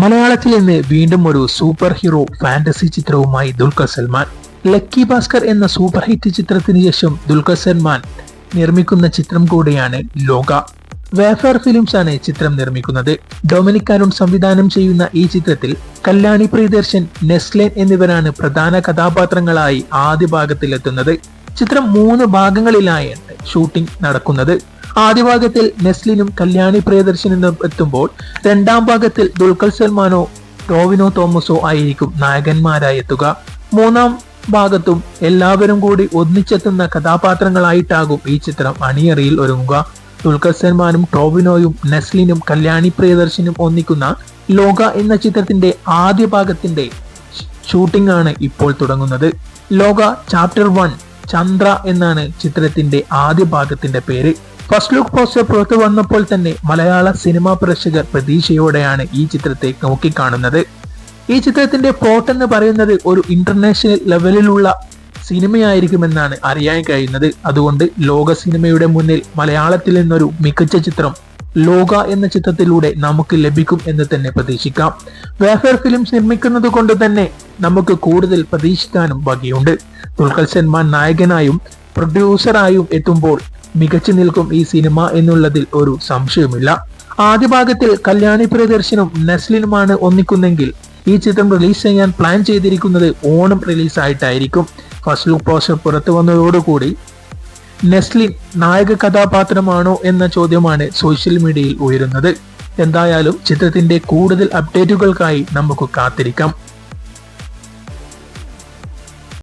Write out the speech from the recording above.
മലയാളത്തിൽ നിന്ന് വീണ്ടും ഒരു സൂപ്പർ ഹീറോ ഫാന്റസി ചിത്രവുമായി ദുൽഖർ സൽമാൻ. ലക്കി ഭാസ്കർ എന്ന സൂപ്പർ ഹിറ്റ് ചിത്രത്തിന് ശേഷം ദുൽഖർ സൽമാൻ നിർമ്മിക്കുന്ന ചിത്രം കൂടിയാണ് ലോക. വേഫർ ഫിലിംസ് ആണ് ചിത്രം നിർമ്മിക്കുന്നത്. ഡൊമിനിക് അരുൺ സംവിധാനം ചെയ്യുന്ന ഈ ചിത്രത്തിൽ കല്യാണി പ്രിയദർശൻ നെസ്ലേൻ എന്നിവരാണ് പ്രധാന കഥാപാത്രങ്ങളായി ആദ്യ ഭാഗത്തിലെത്തുന്നത്. ചിത്രം മൂന്ന് ഭാഗങ്ങളിലായാണ് ഷൂട്ടിംഗ് നടക്കുന്നത്. ആദ്യ ഭാഗത്തിൽ നെസ്ലിനും കല്യാണി പ്രിയദർശനും എത്തുമ്പോൾ രണ്ടാം ഭാഗത്തിൽ ദുൽഖർ സൽമാനോ ടോവിനോ തോമസോ ആയിരിക്കും നായകന്മാരായി എത്തുക മൂന്നാം ഭാഗത്തും എല്ലാവരും കൂടി ഒന്നിച്ചെത്തുന്ന കഥാപാത്രങ്ങളായിട്ടാകും ഈ ചിത്രം അണിയറിയിൽ ഒരുങ്ങുക. ദുൽഖർ സൽമാനും ടോവിനോയും നെസ്ലിനും കല്യാണി പ്രിയദർശനും ഒന്നിക്കുന്ന ലോക എന്ന ചിത്രത്തിന്റെ ആദ്യ ഭാഗത്തിന്റെ ഷൂട്ടിംഗ് ആണ് ഇപ്പോൾ തുടങ്ങുന്നത്. ലോക ചാപ്റ്റർ വൺ ചന്ദ്ര എന്നാണ് ചിത്രത്തിന്റെ ആദ്യ ഭാഗത്തിന്റെ പേര്. ഫസ്റ്റ് ലുക്ക് പോസ്റ്റർ പുറത്തു വന്നപ്പോൾ തന്നെ മലയാള സിനിമാ പ്രേക്ഷകർ പ്രതീക്ഷയോടെയാണ് ഈ ചിത്രത്തെ നോക്കിക്കാണുന്നത്. ഈ ചിത്രത്തിന്റെ പ്ലോട്ട് എന്ന് പറയുന്നത് ഒരു ഇന്റർനാഷണൽ ലെവലിലുള്ള സിനിമയായിരിക്കുമെന്നാണ് അറിയാൻ കഴിയുന്നത്. അതുകൊണ്ട് ലോക സിനിമയുടെ മുന്നിൽ മലയാളത്തിൽ നിന്നൊരു മികച്ച ചിത്രം ലോക എന്ന ചിത്രത്തിലൂടെ നമുക്ക് ലഭിക്കും എന്ന് തന്നെ പ്രതീക്ഷിക്കാം. വേഫർ ഫിലിംസ് നിർമ്മിക്കുന്നത് കൊണ്ട് തന്നെ നമുക്ക് കൂടുതൽ പ്രതീക്ഷിക്കാനും വകയുണ്ട് ദുൽഖർ സൽമാൻ നായകനായും പ്രൊഡ്യൂസറായും എത്തുമ്പോൾ മികച്ചു നിൽക്കും ഈ സിനിമ എന്നുള്ളതിൽ ഒരു സംശയമില്ല ആദ്യ ഭാഗത്തിൽ കല്യാണി പ്രിയദർശനും നെസ്ലിനുമാണ് ഒന്നിക്കുന്നെങ്കിൽ ഈ ചിത്രം റിലീസ് ചെയ്യാൻ പ്ലാൻ ചെയ്തിരിക്കുന്നത് ഓണം റിലീസായിട്ടായിരിക്കും ഫസ്റ്റ് ലുക്ക് പോസ്റ്റർ പുറത്തു വന്നതോടുകൂടി നെസ്ലിൻ നായക കഥാപാത്രമാണോ എന്ന ചോദ്യമാണ് സോഷ്യൽ മീഡിയയിൽ ഉയരുന്നത്. എന്തായാലും ചിത്രത്തിന്റെ കൂടുതൽ അപ്ഡേറ്റുകൾക്കായി നമുക്ക് കാത്തിരിക്കാം.